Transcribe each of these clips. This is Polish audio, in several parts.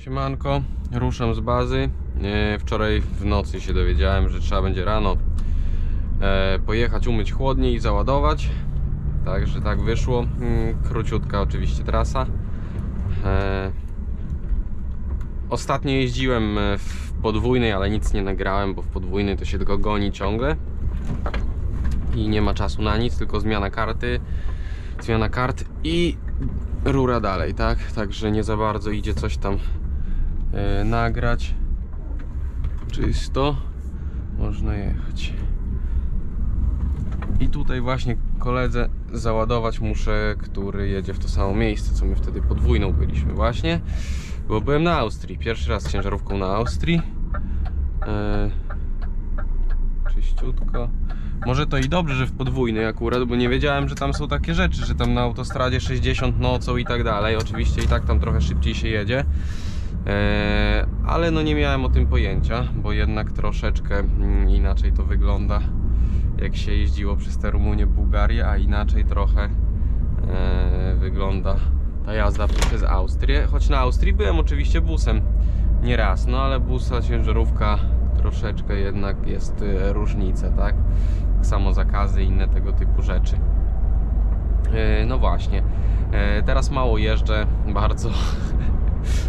Siemanko, ruszam z bazy. E, Wczoraj w nocy się dowiedziałem, że trzeba będzie rano e, pojechać, umyć chłodnie i załadować. Także tak wyszło. Mm, Króciutka oczywiście trasa. E, Ostatnio jeździłem w podwójnej, ale nic nie nagrałem, bo w podwójnej to się tylko goni ciągle. I nie ma czasu na nic, tylko zmiana karty, zmiana kart i rura dalej, tak? Także nie za bardzo idzie coś tam nagrać. Czysto. Można jechać. I tutaj właśnie koledze załadować muszę, który jedzie w to samo miejsce, co my wtedy podwójną byliśmy właśnie. Bo byłem na Austrii, pierwszy raz ciężarówką na Austrii. E, czyściutko. Może to i dobrze, że w podwójnej akurat, bo nie wiedziałem, że tam są takie rzeczy, że tam na autostradzie 60 nocą i tak dalej. Oczywiście i tak tam trochę szybciej się jedzie. E, ale no nie miałem o tym pojęcia, bo jednak troszeczkę mm, inaczej to wygląda jak się jeździło przez te Rumunię, Bułgarię, a inaczej trochę e, wygląda ta jazda przez Austrię. Choć na Austrii byłem oczywiście busem nie raz, no ale busa, ciężarówka troszeczkę jednak jest e, różnica, tak? Tak samo zakazy i inne tego typu rzeczy. No właśnie. Teraz mało jeżdżę, bardzo.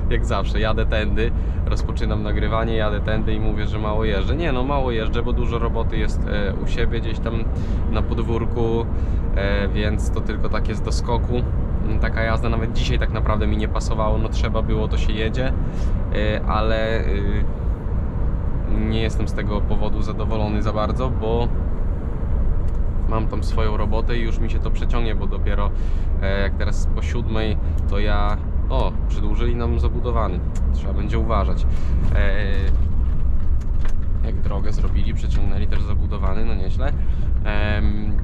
Jak zawsze, jadę tędy, rozpoczynam nagrywanie, jadę tędy i mówię, że mało jeżdżę. Nie, no mało jeżdżę, bo dużo roboty jest e, u siebie gdzieś tam na podwórku, e, więc to tylko tak jest do skoku. Mm, Taka jazda nawet dzisiaj tak naprawdę mi nie pasowało, no trzeba było, to się jedzie, e, ale nie jestem z tego powodu zadowolony za bardzo, bo mam tam swoją robotę i już mi się to przeciągnie, bo dopiero jak teraz po siódmej to ja... O, przedłużyli nam zabudowany. Trzeba będzie uważać. E, jak drogę zrobili, przeciągnęli też zabudowany, no nieźle. Em,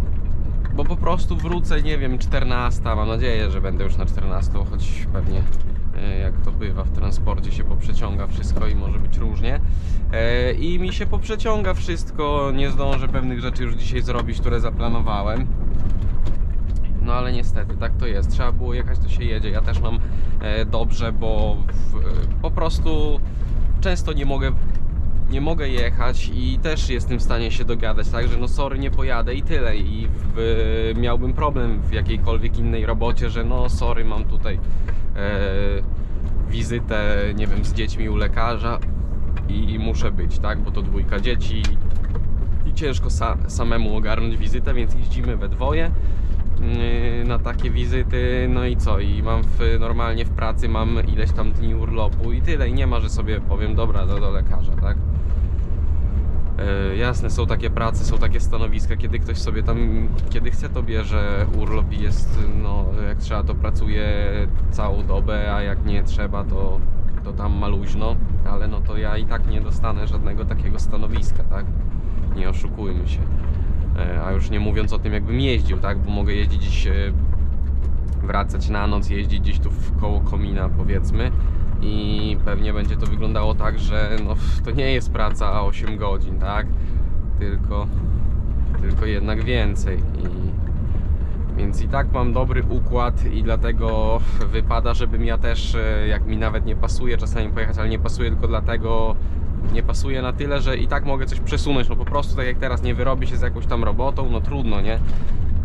bo po prostu wrócę, nie wiem, 14. Mam nadzieję, że będę już na 14, choć pewnie e, jak to bywa w transporcie się poprzeciąga wszystko i może być różnie. E, I mi się poprzeciąga wszystko, nie zdążę pewnych rzeczy już dzisiaj zrobić, które zaplanowałem. No ale niestety, tak to jest. Trzeba było jechać, to się jedzie. Ja też mam e, dobrze, bo w, po prostu często nie mogę nie mogę jechać i też jestem w stanie się dogadać, także no sorry, nie pojadę i tyle. I w, miałbym problem w jakiejkolwiek innej robocie, że no sorry, mam tutaj e, wizytę, nie wiem, z dziećmi u lekarza i, i muszę być, tak, bo to dwójka dzieci i ciężko sa, samemu ogarnąć wizytę, więc jeździmy we dwoje na takie wizyty, no i co, i mam w, normalnie w pracy mam ileś tam dni urlopu i tyle, i nie ma, że sobie powiem, dobra, do, do lekarza, tak? Yy, jasne, są takie prace, są takie stanowiska, kiedy ktoś sobie tam, kiedy chce, to bierze urlop i jest, no, jak trzeba, to pracuje całą dobę, a jak nie trzeba, to, to tam ma luźno, ale no to ja i tak nie dostanę żadnego takiego stanowiska, tak? Nie oszukujmy się. E, A już nie mówiąc o tym, jakbym jeździł, tak? Bo mogę jeździć e, wracać na noc, jeździć gdzieś tu w koło komina, powiedzmy. I pewnie będzie to wyglądało tak, że no, to nie jest praca 8 godzin, tak? Tylko, tylko jednak więcej. I, więc i tak mam dobry układ i dlatego wypada, żebym ja też, e, jak mi nawet nie pasuje czasami pojechać, ale nie pasuje tylko dlatego, nie pasuje na tyle, że i tak mogę coś przesunąć, no po prostu tak jak teraz nie wyrobi się z jakąś tam robotą, no trudno, nie?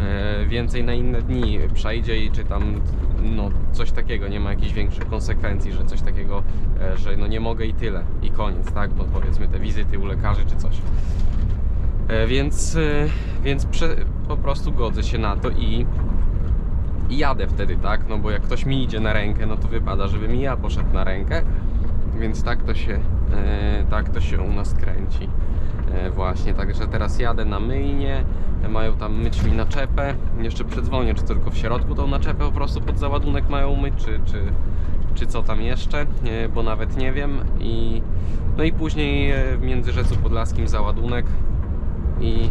E, Więcej na inne dni przejdzie i czy tam, no coś takiego, nie ma jakichś większych konsekwencji, że coś takiego, e, że no nie mogę i tyle, i koniec, tak? Bo powiedzmy te wizyty u lekarzy czy coś. E, Więc, więc prze, po prostu godzę się na to i, i jadę wtedy, tak? No bo jak ktoś mi idzie na rękę, no to wypada, żebym i ja poszedł na rękę. Więc tak to się, e, tak to się u nas kręci. E, właśnie, także teraz jadę na myjnie, e, mają tam myć mi naczepę. Jeszcze przedzwonię, czy tylko w środku tą naczepę po prostu pod załadunek mają myć, czy, czy, czy co tam jeszcze, bo nawet nie wiem. I, no i później w Międzyrzecu Podlaskim załadunek i,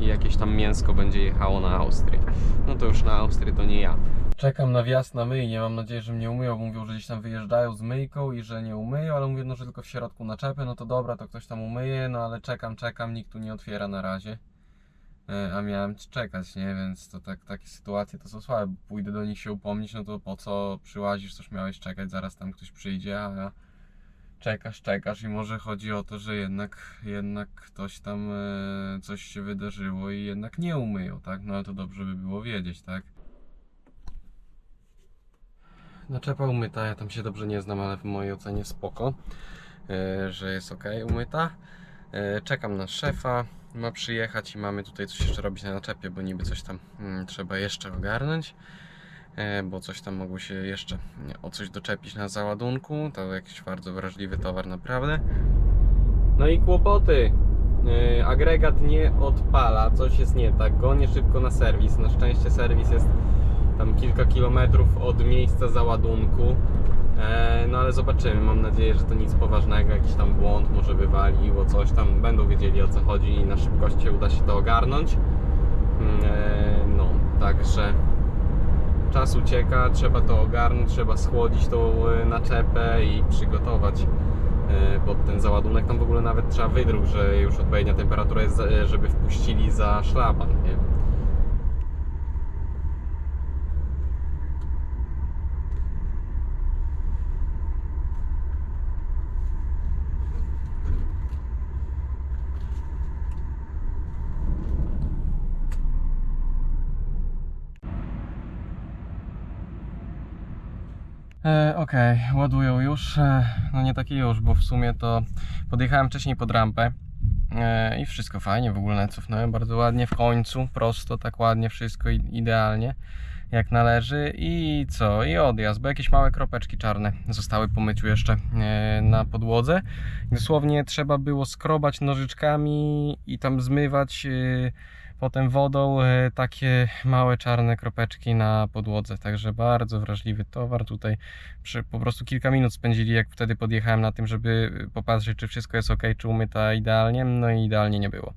i jakieś tam mięsko będzie jechało na Austrię. No to już na Austrię to nie ja. Czekam na wjazd na myjnię, mam nadzieję, że mnie umyją. Mówią, że gdzieś tam wyjeżdżają z myjką i że nie umyją, ale mówię, no, że tylko w środku naczepy, no to dobra, to ktoś tam umyje, no ale czekam, czekam, nikt tu nie otwiera na razie. e, a miałem czekać, nie? Więc to tak, takie sytuacje to są słabe. bo Pójdę do nich się upomnieć, no to po co przyłazisz, coś miałeś czekać, zaraz tam ktoś przyjdzie, a czekasz, czekasz i może chodzi o to, że jednak, jednak ktoś tam e, coś się wydarzyło i jednak nie umyją, tak? No ale to dobrze by było wiedzieć, tak? Naczepa umyta, ja tam się dobrze nie znam, ale w mojej ocenie spoko, e, że jest ok umyta. E, czekam na szefa, ma przyjechać i mamy tutaj coś jeszcze robić na naczepie, bo niby coś tam mm, trzeba jeszcze ogarnąć, e, bo coś tam mogło się jeszcze o coś doczepić na załadunku, to jakiś bardzo wrażliwy towar naprawdę. No i kłopoty. Agregat nie odpala, coś jest nie tak, gonię szybko na serwis, na szczęście serwis jest tam kilka kilometrów od miejsca załadunku. E, no ale zobaczymy, mam nadzieję, że to nic poważnego, jakiś tam błąd może wywaliło, coś tam, będą wiedzieli o co chodzi i na szybkości uda się to ogarnąć. Mm, E, no, także czas ucieka, trzeba to ogarnąć, trzeba schłodzić tą e, naczepę i przygotować pod ten załadunek. Tam w ogóle nawet trzeba wydruk, że już odpowiednia temperatura jest, żeby wpuścili za szlaban, nie? E, Okej, ładują już. E, no nie taki już, bo w sumie to podjechałem wcześniej pod rampę e, i wszystko fajnie, w ogóle cofnąłem bardzo ładnie w końcu, prosto, tak ładnie, wszystko idealnie jak należy i co, i odjazd, bo jakieś małe kropeczki czarne zostały po myciu jeszcze e, na podłodze. Dosłownie trzeba było skrobać nożyczkami i tam zmywać e, potem wodą e, takie małe czarne kropeczki na podłodze, także bardzo wrażliwy towar. Tutaj po prostu kilka minut spędzili, jak wtedy podjechałem na tym, żeby popatrzeć, czy wszystko jest ok, czy umyta idealnie, no i idealnie nie było.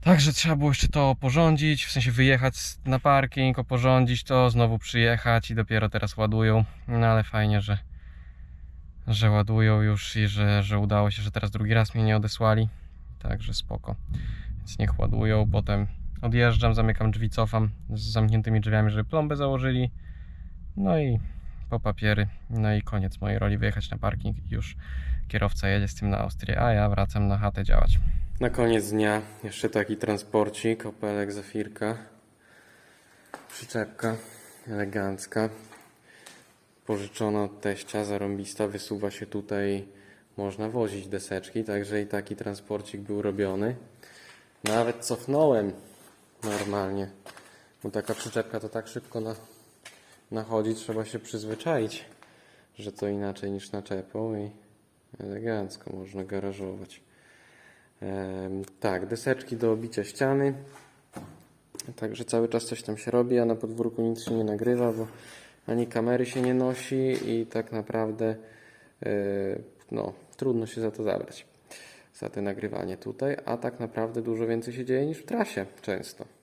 Także trzeba było jeszcze to oporządzić, w sensie wyjechać na parking, oporządzić to, znowu przyjechać i dopiero teraz ładują. No ale fajnie, że, że ładują już i że, że udało się, że teraz drugi raz mnie nie odesłali. Także spoko. Więc niech ładują, potem odjeżdżam, zamykam drzwi, cofam z zamkniętymi drzwiami, żeby plombę założyli. No i po papiery. No i koniec mojej roli, wyjechać na parking i już kierowca jedzie z tym na Austrię, a ja wracam na chatę działać. Na koniec dnia jeszcze taki transporcik, Opelek Zafirka. Przyczepka elegancka. Pożyczona od teścia, zarąbista, wysuwa się tutaj, można wozić deseczki, także i taki transporcik był robiony. Nawet cofnąłem normalnie, bo taka przyczepka to tak szybko na, nachodzi, trzeba się przyzwyczaić, że to inaczej niż naczepą i elegancko można garażować. Tak, deseczki do obicia ściany. Także cały czas coś tam się robi, a na podwórku nic się nie nagrywa, bo ani kamery się nie nosi i tak naprawdę e, no, trudno się za to zabrać. Za te nagrywanie tutaj, a tak naprawdę dużo więcej się dzieje niż w trasie często.